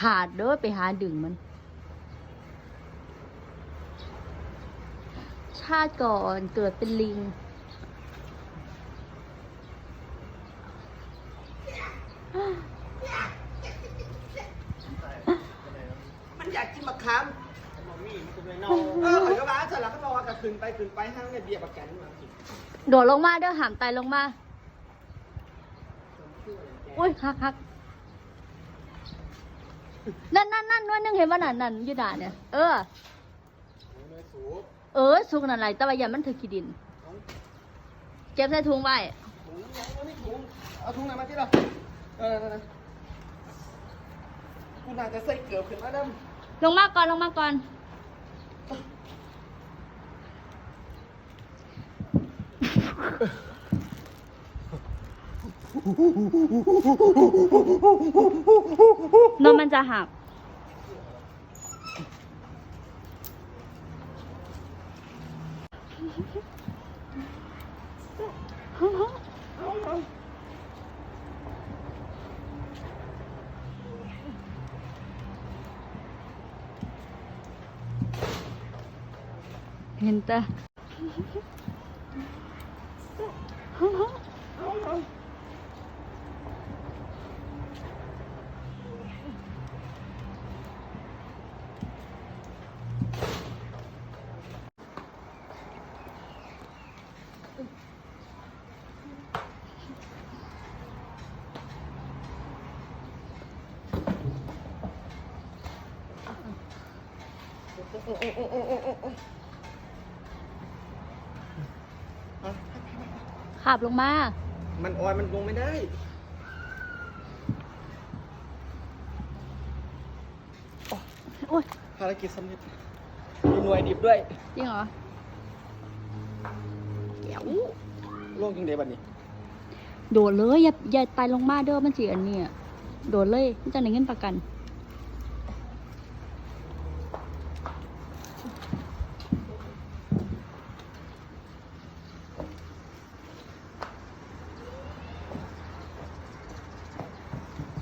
ขาดเด้อไปหาดึงมัน ชาติก่อนเกิดเป็นลิง มันอยากกินมะขามมมี่มันจะไปนอเออข่อยก็ว่าสลักก็บอกว่ากระขึ้นไปขึ้นไปห้างเนี่ยเบียร์ประกันมาสิโดดลงมาเด้อหามไตลงมา อุ้ยฮักฮัก นั่นนั่นนั่นนวลนึงเห็นว่านั่นนั่นอยูด่าเนี่ย เออเนื้อสูบเออสุกนั่นไรแต่ว่าอย่ามันถือขี้ดิน เก็บใส่ถุงไว้ถุงน้ำยังไม่ถุงเอาถุงไหนมาที่เราเออนั่นๆกูน่าจะใส่เกือบขึ้นมาเด้มลงมาก่อนลงมาก่อน นมมันจะหักเห็ ขับลงมา มันออยมันลงไม่ได้ โอ้ยภารกิจสำเร็จมีหน่วยดิบด้วย จริงเหรอเดี๋ยวโล่งจริงเดบัดนี้ โดดเลย อย่าอย่าไตลงมาเด้อมันสิอันนี้ยโดดเลยมันจะได้เงินประกัน